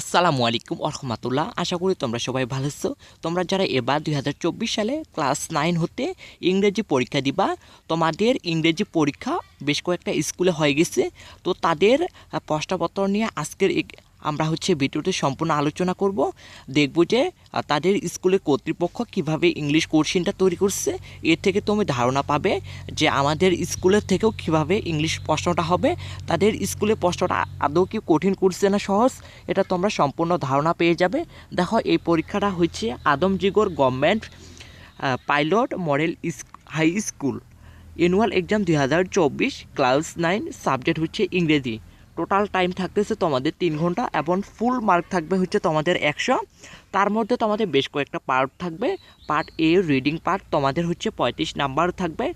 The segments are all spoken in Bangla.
আসসালামু আলাইকুম রহমতুল্লাহ আশা করি তোমরা সবাই ভালো আছো। তোমরা যারা এবার দু হাজার চব্বিশ সালে ক্লাস নাইন হতে ইংরেজি পরীক্ষা দিবা, তোমাদের ইংরেজি পরীক্ষা বেশ কয়েকটা স্কুলে হয়ে গেছে। তো তাদের প্রশ্নপত্র নিয়ে আজকের আমরা হচ্ছে ভিডিওতে সম্পূর্ণ আলোচনা করব। দেখব যে তাদের স্কুলের কর্তৃপক্ষ কীভাবে ইংলিশ কোশ্চিনটা তৈরি করছে। এর থেকে তুমি ধারণা পাবে যে আমাদের স্কুলের থেকেও কীভাবে ইংলিশ প্রশ্নটা হবে। তাদের স্কুলে প্রশ্নটা আদৌ কি কঠিন করছে না সহজ, এটা তোমরা সম্পূর্ণ ধারণা পেয়ে যাবে। দেখো, এই পরীক্ষাটা হচ্ছে আদমজিগর government pilot model high school. Annual exam দুই হাজার চব্বিশ ক্লাস নাইন সাবজেক্ট হচ্ছে ইংরেজি। টোটাল টাইম থাকতেছে তোমাদের তিন ঘণ্টা এবং ফুল মার্ক থাকবে হচ্ছে তোমাদের একশো। তার মধ্যে তোমাদের বেশ কয়েকটা পার্ট থাকবে। পার্ট এ রিডিং পার্ট তোমাদের হচ্ছে পঁয়ত্রিশ নাম্বার থাকবে।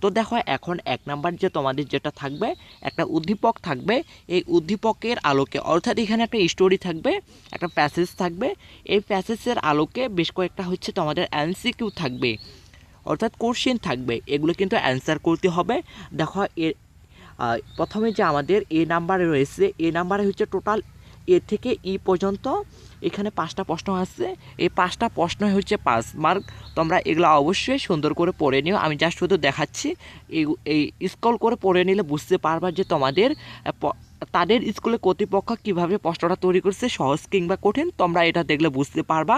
তো দেখো, এখন এক নাম্বার যে তোমাদের যেটা থাকবে, একটা উদ্দীপক থাকবে। এই উদ্দীপকের আলোকে, অর্থাৎ এখানে একটা স্টোরি থাকবে, একটা প্যাসেজ থাকবে। এই প্যাসেজের আলোকে বেশ কয়েকটা হচ্ছে তোমাদের এনসিকিউ থাকবে। অর্থাৎ কোশ্চেন থাকবে। এগুলো কিন্তু অ্যান্সার করতে হবে। দেখো এর প্রথমে যে আমাদের এ নাম্বারে রয়েছে, এ নাম্বারে হচ্ছে টোটাল এ থেকে ই পর্যন্ত এখানে পাঁচটা প্রশ্ন আছে। এই পাঁচটা প্রশ্ন হচ্ছে পাঁচ মার্ক। তোমরা এগুলো অবশ্যই সুন্দর করে পড়ে নিও। আমি যা শুধু দেখাচ্ছি, এই স্কল করে পড়ে নিলে বুঝতে পারবা যে তোমাদের তাদের স্কুলে কর্তৃপক্ষ কীভাবে প্রশ্নটা তৈরি করছে, সহজ কিংবা কঠিন, তোমরা এটা দেখলে বুঝতে পারবা।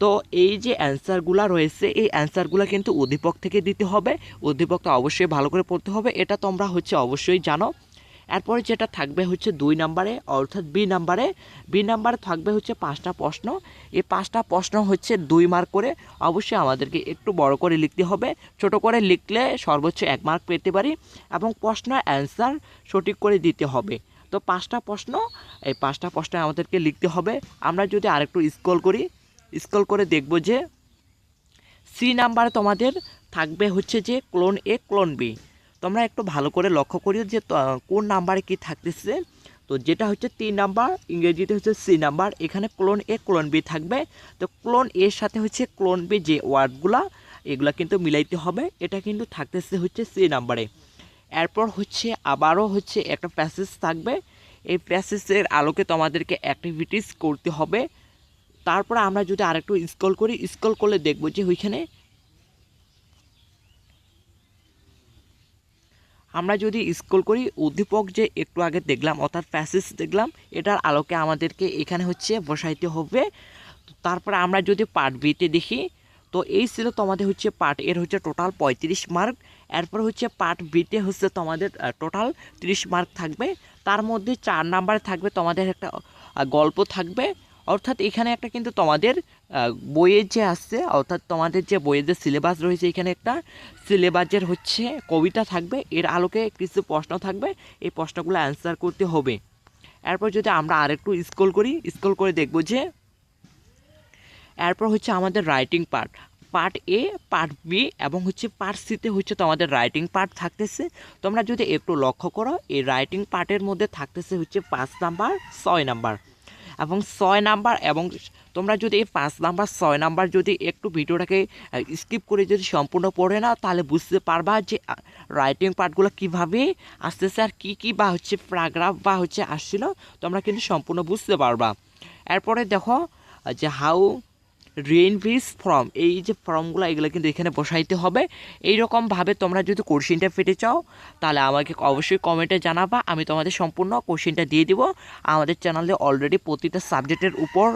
তো এই যে অ্যান্সারগুলো রয়েছে, এই অ্যান্সারগুলো কিন্তু উদ্দীপক থেকে দিতে হবে। উদ্দীপকটা অবশ্যই ভালো করে পড়তে হবে, এটা তোমরা হচ্ছে অবশ্যই জানো। এরপরে যেটা থাকবে হচ্ছে দুই নাম্বারে, অর্থাৎ বি নাম্বারে। বি নাম্বারে থাকবে হচ্ছে পাঁচটা প্রশ্ন। এই পাঁচটা প্রশ্ন হচ্ছে দুই মার্ক করে। অবশ্যই আমাদেরকে একটু বড় করে লিখতে হবে। ছোট করে লিখলে সর্বোচ্চ এক মার্ক পেতে পারি এবং প্রশ্ন অ্যান্সার সঠিক করে দিতে হবে। তো পাঁচটা প্রশ্ন, এই পাঁচটা প্রশ্ন আমাদেরকে লিখতে হবে। আমরা যদি আরেকটু স্কল করি স্কল করে দেখব যে সি নাম্বারে তোমাদের থাকবে হচ্ছে যে ক্লোন এ ক্লোন বি তোমরা একটু ভালো করে লক্ষ্য করিও যে কোন নাম্বারে কি থাকতেছে। তো যেটা হচ্ছে তিন নাম্বার ইংরেজিতে হচ্ছে সি নাম্বার এখানে ক্লোন এ ক্লোন বি থাকবে। তো ক্লোন এর সাথে হচ্ছে ক্লোন বি যে ওয়ার্ডগুলা এগুলা কিন্তু মিলাইতে হবে। এটা কিন্তু থাকতেছে হচ্ছে সি নাম্বারে এরপর হচ্ছে আবারও হচ্ছে একটা প্যাসেজ থাকবে। এই প্যাসেজের আলোকে তোমাদেরকে অ্যাক্টিভিটিস করতে হবে। তারপরে আমরা যদি আরেকটু স্ক্রল করি স্ক্রল করলে দেখব যে ওইখানে আমরা যদি স্ক্রল করি, উদ্দীপক যে একটু আগে দেখলাম, অর্থাৎ প্যাসেজ দেখলাম, এটার আলোকে আমাদেরকে এখানে হচ্ছে বসাইতে হবে। তারপরে আমরা যদি পার্ট বিতে দেখি, তো এই ছিল তোমাদের হচ্ছে পার্ট এর হচ্ছে টোটাল পঁয়ত্রিশ মার্ক এরপর হচ্ছে পার্ট বিতে হচ্ছে তোমাদের টোটাল তিরিশ মার্ক থাকবে। তার মধ্যে চার নাম্বার থাকবে, তোমাদের একটা গল্প থাকবে। অর্থাৎ এখানে একটা কিন্তু তোমাদের বইয়ের যে আসছে, অর্থাৎ তোমাদের যে বইয়ের যে সিলেবাস রয়েছে, এখানে একটা সিলেবাসের হচ্ছে কবিতা থাকবে, এর আলোকে কিছু প্রশ্ন থাকবে, এই প্রশ্নগুলো অ্যান্সার করতে হবে। এরপর যদি আমরা আরেকটু স্ক্রল করি স্ক্রল করে দেখব যে, এরপর হচ্ছে আমাদের writing part part A part B এবং হচ্ছে পার্ট সিতে হচ্ছে তোমাদের রাইটিং পার্ট থাকতেছে। তোমরা যদি একটু লক্ষ্য করো, এই রাইটিং পার্টের মধ্যে থাকতেছে হচ্ছে পাঁচ নাম্বার ছয় নাম্বার এবং ছয় নাম্বার এবং তোমরা যদি এই পাঁচ নাম্বার, ছয় নাম্বার যদি একটু ভিডিওটাকে স্কিপ করে যদি সম্পূর্ণ পড়ে না তাহলে বুঝতে পারবা যে রাইটিং পার্টগুলো কীভাবে আসতেছে আর কী কী বা হচ্ছে প্যারাগ্রাফ বা হচ্ছে আসছিল, তোমরা কিন্তু সম্পূর্ণ বুঝতে পারবা। এরপরে দেখো যে হাউ রেইনভিস ফর্ম এই যে ফর্মগুলো এগুলো কিন্তু এখানে বসাইতে হবে। এইরকমভাবে তোমরা যদি কোশ্চেনটা পেতে চাও, তাহলে আমাকে অবশ্যই কমেন্টে জানাবা। আমি তোমাদের সম্পূর্ণ কোশ্চেনটা দিয়ে দিব। আমাদের চ্যানেলে অলরেডি প্রতিটা সাবজেক্টের উপর